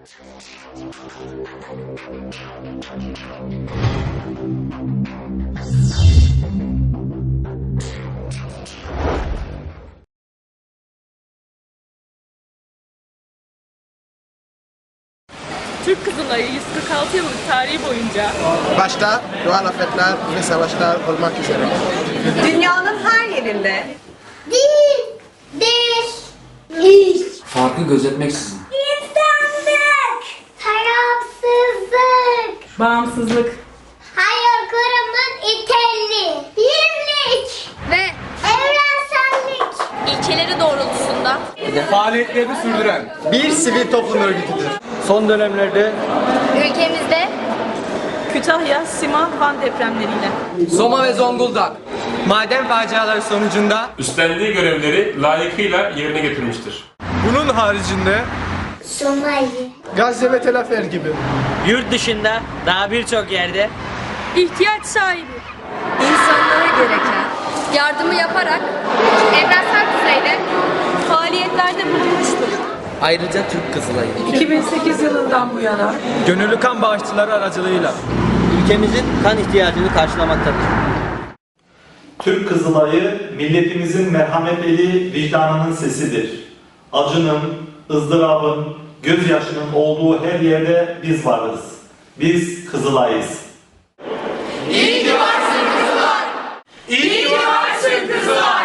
Türk Kızılayı 146 yıllık tarihi boyunca Başta doğal afetler ve savaşlar olmak üzere. Dünyanın her yerinde Değil, değil, iş, Farkı gözetmeksizin. Bağımsızlık, hayır kurumun itelli, birlik ve evrensellik. ilkeleri doğrultusunda Faaliyetlerini sürdüren Bir sivil toplum örgütüdür. son dönemlerde ülkemizde Kütahya, Siman, Van depremleriyle. Soma ve Zonguldak maden faciaları sonucunda üstlendiği görevleri layıkıyla yerine getirmiştir. bunun haricinde Somali. Gazze ve Tel Aviv gibi. Yurt dışında daha birçok yerde İhtiyaç sahibi. insanlara gereken yardımı yaparak evrensel düzeyde Faaliyetlerde bulunmuştur. Ayrıca Türk Kızılayı. 2008 yılından bu yana gönüllü kan bağışçıları aracılığıyla ülkemizin kan ihtiyacını karşılamaktadır. Türk Kızılayı milletimizin merhamet eli vicdanının sesidir. Acının, ızdırabın, gözyaşının olduğu her yerde biz varız. Biz Kızılay'ız. İyi ki varsın Kızılay!